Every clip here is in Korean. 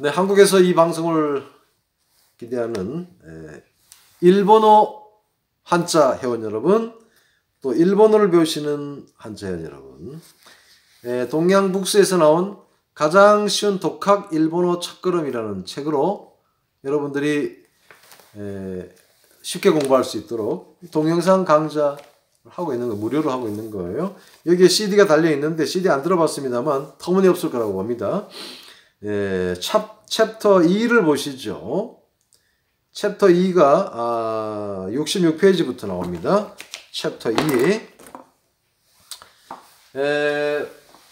네, 한국에서 이 방송을 기대하는 에, 일본어 한자 회원 여러분, 또 일본어를 배우시는 한자 회원 여러분, 에, 동양 북스에서 나온 가장 쉬운 독학 일본어 첫걸음이라는 책으로 여러분들이 에, 쉽게 공부할 수 있도록 동영상 강좌 하고 있는 거 무료로 하고 있는 거예요. 여기에 CD가 달려 있는데 CD 안 들어봤습니다만 터무니없을 거라고 봅니다. 예, 챕, 챕터 2를 보시죠. 챕터 2가 아, 66페이지부터 나옵니다. 챕터 2. 에,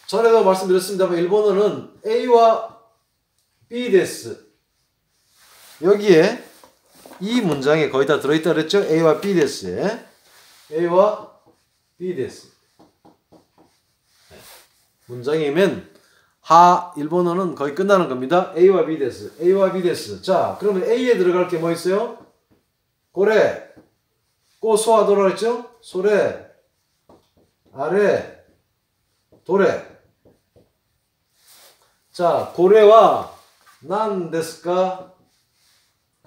전에도 말씀드렸습니다만 일본어는 A와 B 데스 여기에 이 문장에 거의 다 들어있다 그랬죠? A와 B 데스에 A와 B 데스 네. 문장이면 하 일본어는 거의 끝나는 겁니다. A와 B 데스 A와 B 데스 자 그러면 A에 들어갈 게 뭐 있어요? 고래 꼬소하도록 했죠? 소래 아래 도래 자 고래와 난 데스까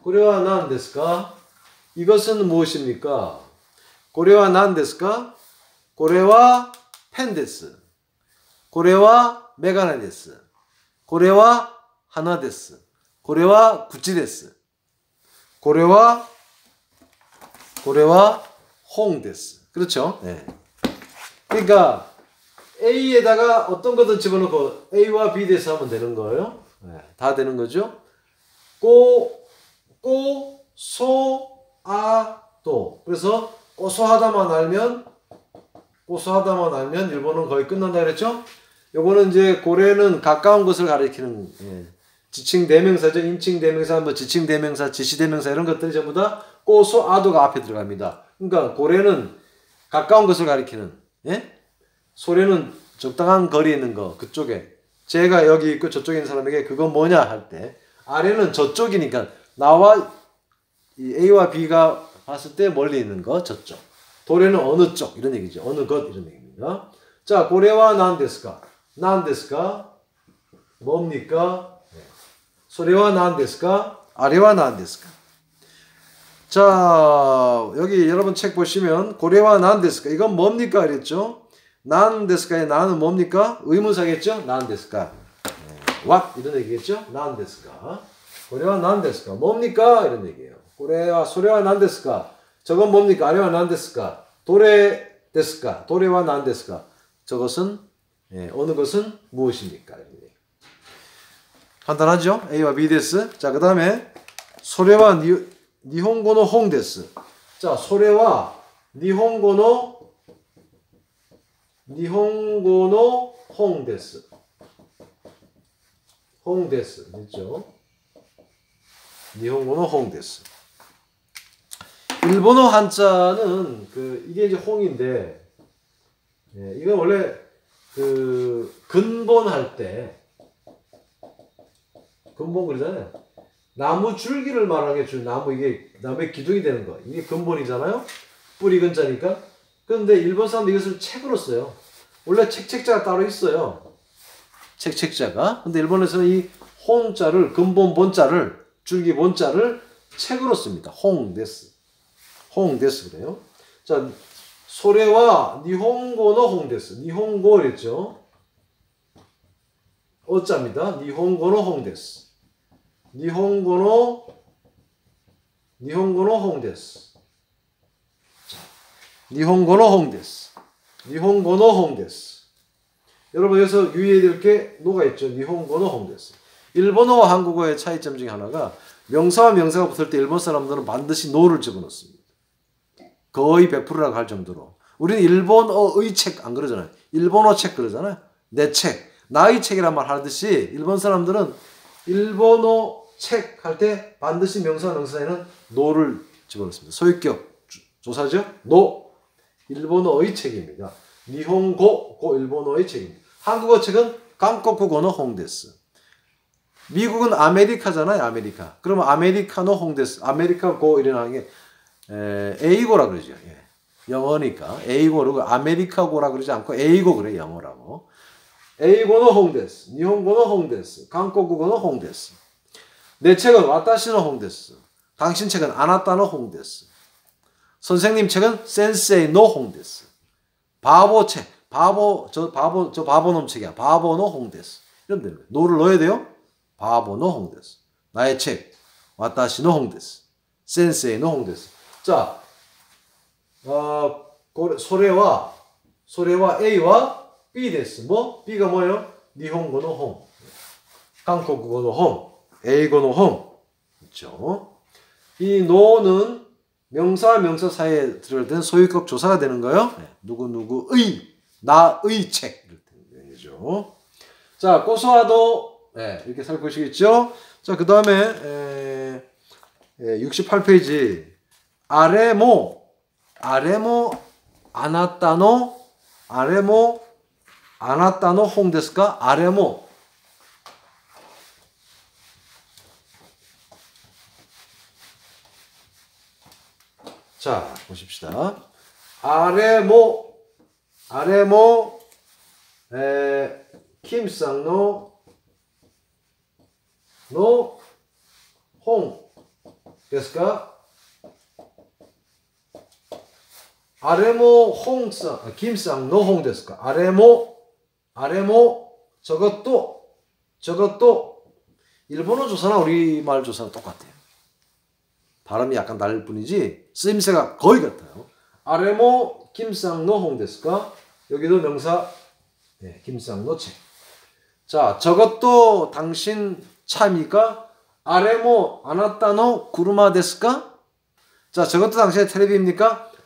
고래와 난 데스까 이것은 무엇입니까? 고래와 난 데스까? 고래와 펜 데스. 고래와 메가네 데스. 고래와 하나 데스. 고래와 구찌 데스. 고래와 고래와 홍 데스. 그렇죠? 네. 그러니까 A에다가 어떤 거든 집어넣고 A와 B 데스 하면 되는 거예요. 네. 다 되는 거죠. 꼬, 꼬, 소, 아, 도. 그래서 고소하다만 알면 고소하다만 알면 일본은 거의 끝난다 그랬죠? 요거는 이제 고래는 가까운 것을 가리키는 예. 지칭 대명사죠. 인칭 대명사, 뭐 지칭 대명사, 지시 대명사 이런 것들이 전부 다 고소 아도가 앞에 들어갑니다. 그러니까 고래는 가까운 것을 가리키는 예? 소래는 적당한 거리에 있는 거 그쪽에 제가 여기 있고 저쪽에 있는 사람에게 그건 뭐냐 할 때 아래는 저쪽이니까 나와 A와 B가 봤을 때 멀리 있는 거 저쪽. 도래는 어느 쪽 이런 얘기죠. 어느 것 이런 얘기입니다. 자, 고래와 난데스까? 난데스까? 뭡니까? 네. 소래와 난데스까? 아래와 난데스까? 자, 여기 여러분 책 보시면 고래와 난데스까? 이건 뭡니까? 그랬죠? 난데스까의 난은 뭡니까? 의문사겠죠? 난데스까? 네. what 이런 얘기겠죠? 난데스까? 고래와 난데스까? 뭡니까? 이런 얘기예요. 고래와 소래와 난데스까? 저건 뭡니까? 아래와 난데스까? 도레 데스까? 도레와 난데스까? 저것은 예, 어느 것은 무엇입니까? 간단하죠? A와 B 데스. 자, 그 다음에 소래와 니, 니홍고노 홍 데스. 자, 소래와 니홍고노 니홍고노 홍 데스. 홍 데스. 있죠? 니홍고노 홍 데스. 일본어 한자는 그 이게 이제 홍인데 예, 이건 원래 그 근본 할 때 근본 그러잖아요. 나무 줄기를 말하는 게 나무 이게 나무의 기둥이 되는 거 이게 근본이잖아요. 뿌리 근자니까. 그런데 일본 사람들 이것을 책으로 써요. 원래 책책자가 따로 있어요. 책책자가. 근데 일본에서는 이 홍자를 근본 본자를 줄기 본자를 책으로 씁니다. 홍데스. 홍데스 그래요. 자, 소래와 니홍고노 홍데스. 니홍고 그랬죠. 어짜입니다. 니홍고노 홍데스. 니홍고노 니홍고노 홍데스. 자, 니홍고노 홍데스. 니홍고노 홍데스. 여러분 여기서 유의해야 될게 뭐가 있죠? 니홍고노 홍데스. 일본어와 한국어의 차이점 중에 하나가 명사와 명사가 붙을 때 일본 사람들은 반드시 노를 집어넣습니다. 거의 100%라고 할 정도로. 우리는 일본어의 책 안 그러잖아요. 일본어 책 그러잖아요. 내 책. 나의 책이란 말 하듯이 일본 사람들은 일본어 책 할 때 반드시 명사 명사에는 노를 집어넣습니다. 소유격 조사죠? 노. 일본어의 책입니다. 니혼고 고 일본어의 책입니다. 한국어 책은 한국어는 홍데스. 미국은 아메리카잖아요, 아메리카. 그러면 아메리카노 홍데스, 아메리카 고 이라는 게 에, 에이고라 그러죠. 예. 영어니까 에이고로 아메리카고라 그러지 않고 에이고 그래 영어라고. 에이고노 홍데스, 니혼고노 홍데스, 한국어는 홍데스. 내 책은 와타시노 홍데스. 당신 책은 아나타노 홍데스. 선생님 책은 센세이 노 홍데스. 바보 책. 바보 저 바보 저 바보놈 책이야. 바보노 홍데스. 이러면 되는. 노를 넣어야 돼요. 바보노 홍데스. 나의 책. 와타시노 홍데스. 센세이 노 홍데스. 자, 어, 소래와 소래와 A와 B 데스. 뭐? B가 뭐예요? 홍. 한국어노 홍. 에이고노 홍. 있죠. 이 노는 명사 명사 사이에 들어갈 소유격 조사가 되는 거예요. 네. 누구 누구의 나의 책 이렇게 되죠. 자 고소하도 네, 이렇게 살펴보시겠죠. 자 그 다음에 68페이지 아레모 아레모 아나타노 아레모 아나타노 홍데스까 아레모 자, 보십시다. 아레모, 아레모, 에, 김상노, 노, 홍, ですか 아레모 홍상, 김상 노홍 ですか 아레모, 아레모, 저것도, 저것도, 일본어 조사나 우리말 조사는 똑같아요. 발음이 약간 다를 뿐이지 쓰임새가 거의 같아요. 아레모 김상노 홍데스까? 여기도 명사 네, 김상노 책. 자, 저것도 당신 차입니까? 아레모 아나타노 구르마 데스까? 자, 저것도 당신의 테레비입니까?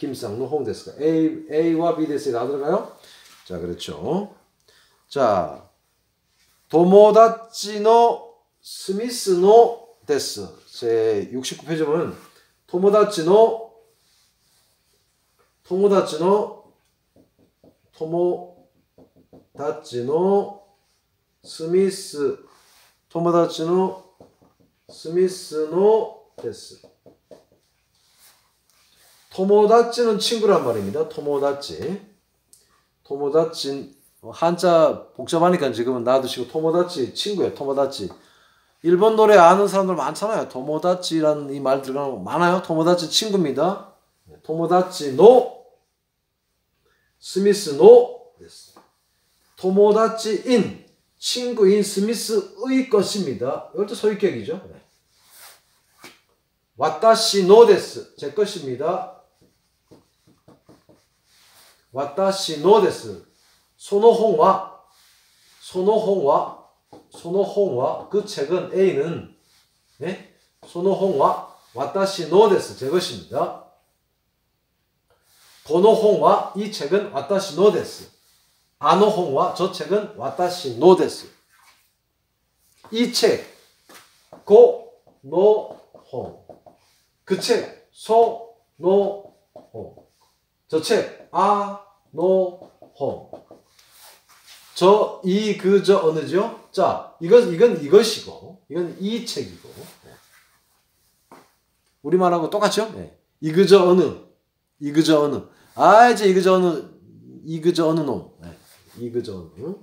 김상루 홈데스가 A, A와 B 데스에 다 들어가요? 자, 그렇죠. 자, 도모다치노 스미스노 데스. 제 69페이지 보면, 토모다치노 토모다치노 토모다치노 스미스 토모다치노 스미스노 데스. 토모다찌는 친구란 말입니다. 토모다찌. 토모다찌 한자 복잡하니까 지금은 놔두시고 토모다찌 친구예요. 토모다찌. 일본 노래 아는 사람들 많잖아요. 토모다찌라는 이 말 들어가는 거 많아요. 토모다찌 친구입니다. 토모다찌 노 스미스 노 토모다찌 인 친구인 스미스의 것입니다. 이것도 소유격이죠. 네. 와타시 노데스 제 것입니다. 와타시 노데스 소노홍와 소노홍와 소노홍와 그 책은 A는 네? 소노홍와 와타시 노데스 제 것입니다. 고노홍와 이 책은 와타시 노데스. 아노홍와 저 책은 와타시 노데스. 이 책, 고, 노, 홍. 그 책, 소, 노, 홍. 저 책, 아, 노, 홍. 저, 이, 그, 저, 어느죠? 자, 이건, 이건 이것이고, 이건 이 책이고. 우리말하고 똑같죠? 네. 이 그 저 어느, 이 그 저 어느. 아, 이제 이 그 저 어느, 이 그 저 어느 놈. 네. 이 그 저 어느.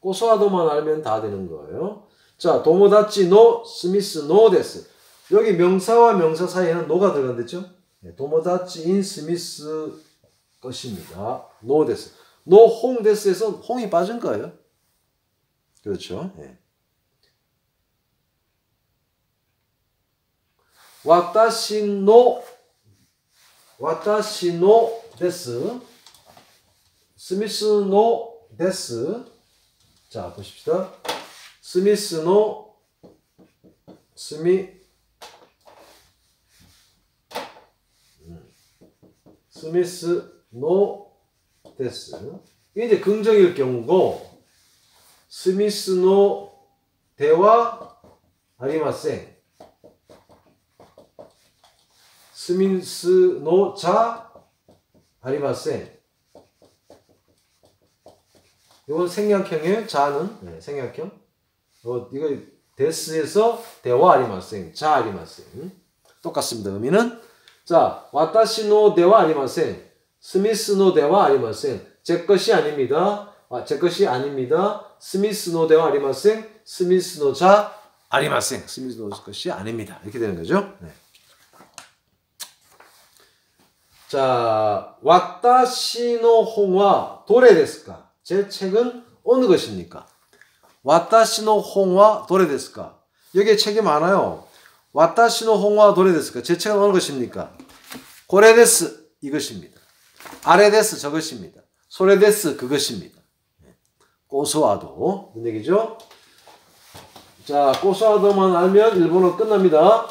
고소하도만 알면 다 되는 거예요. 자, 도모다치 노, 스미스 노 데스. 여기 명사와 명사 사이에는 노가 들어간댔죠? 네. 도모다치 인 스미스 것입니다. 노 데스. 노홍 데스에서 홍이 빠진 거예요. 그렇죠. 예. 와타시노 와타시노 데스 스미스노 데스 자 보십시다. 스미스노 스미 음. 스미스 노 데스 이제 긍정일 경우고 스미스 노 대화 아리마생 스미스 노자 아리마센. 이건 생략형이에요. 자는 네, 생략형. 어, 이거 데스에서 대화 아리마센, 자 아리마센. 똑같습니다. 의미는 자, 와타시노 대화 아리마센, 스미스노 대화 아리마센. 제 것이 아닙니다. 아, 제 것이 아닙니다. 스미스노 대화 아리마센, 스미스노 자 아리마센. 스미스노 것이 아닙니다. 이렇게 되는 거죠. 네. 자, 와타시노 홍와 도레 데스까? 제 책은 어느 것입니까? 와타시노 홍와 도레 데스까? 여기에 책이 많아요. 와타시노 홍와 도레 데스까? 제 책은 어느 것입니까? 고레 데스 이것입니다. 아레 데스 저것입니다. 소레 데스 그것입니다. 고소아도 무슨 얘기죠? 자, 고소아도만 알면 일본어 끝납니다.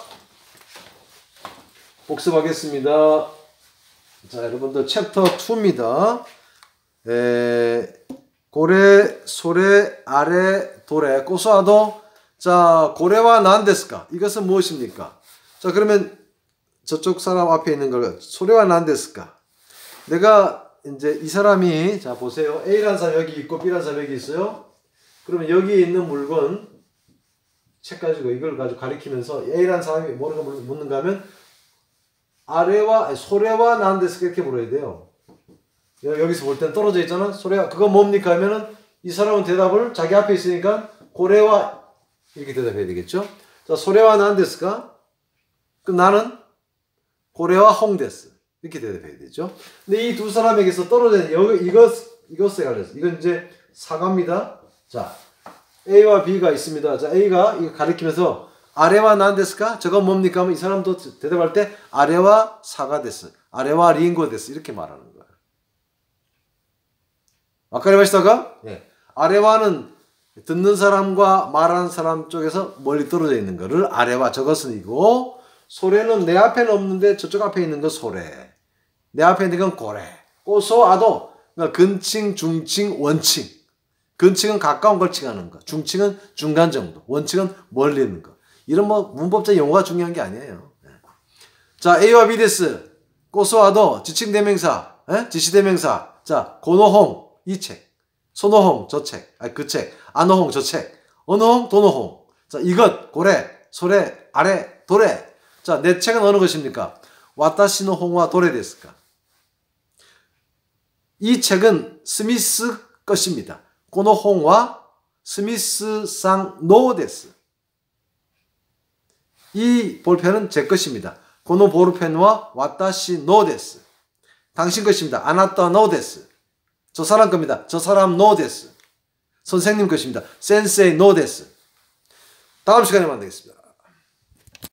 복습하겠습니다. 자, 여러분들 챕터 2입니다. 에, 고래, 소래, 아래, 도래, 고소아도. 자, 고래와 난데스까? 이것은 무엇입니까? 자, 그러면 저쪽 사람 앞에 있는 걸 소래와 난데스까? 내가 이제 이 사람이 자 보세요. 사람 여기 있고 사람 여기 있어요. 그러면 여기에 있는 물건 책 가지고 이걸 가지고 가리키면서 A라는 사람이 뭐를 묻는가 하면 아래와 소래와 난데스 이렇게 물어야 돼요. 여기서 볼 때는 떨어져 있잖아. 소래와 그거 뭡니까 하면은 이 사람은 대답을 자기 앞에 있으니까 고래와 이렇게 대답해야 되겠죠. 자 소래와 난데스가 그럼 나는 고래와 홍데스 이렇게 대답해야 되죠. 근데 이 두 사람에게서 떨어진 여기 이것 이것에 관해서 이건 이제 사과입니다. 자 A와 B가 있습니다. 자 A가 이거 가리키면서 아래와 난데스까? 저건 뭡니까? 하면 이 사람도 대답할 때 아래와 사가 데스, 아래와 링고 데스 이렇게 말하는 거예요. 아까리마시다가 예. 아래와는 듣는 사람과 말하는 사람 쪽에서 멀리 떨어져 있는 거를 아래와 저것은 이고 소래는 내 앞에는 없는데 저쪽 앞에 있는 거 소래. 내 앞에 있는 건 고래. 고소아도 그러니까 근칭, 중칭, 원칭. 근칭은 가까운 걸 칭하는 거. 중칭은 중간 정도. 원칭은 멀리 있는 거. 이런 뭐 문법적 용어가 중요한 게 아니에요. 네. 자, A와 B 데스. 고소아도 지칭 대명사, 예? 지시 대명사. 자, 고노홍 이 책. 소노홍 저 책. 아, 그 책. 아노홍 저 책. 어노홍 도노홍. 자, 이것 고래, 소래, 아래, 도래. 자, 내 책은 어느 것입니까? 와타시노 홍와 도래 데스까? 이 책은 스미스 것입니다. 고노 홍와 스미스상 노 데스. 이 볼펜은 제 것입니다. 고노 볼펜과 와타시 노 데스. 당신 것입니다. 아나타 노 데스. 저 사람 겁니다. 저 사람 노 데스. 선생님 것입니다. 센세이 노 데스. 다음 시간에 만나겠습니다.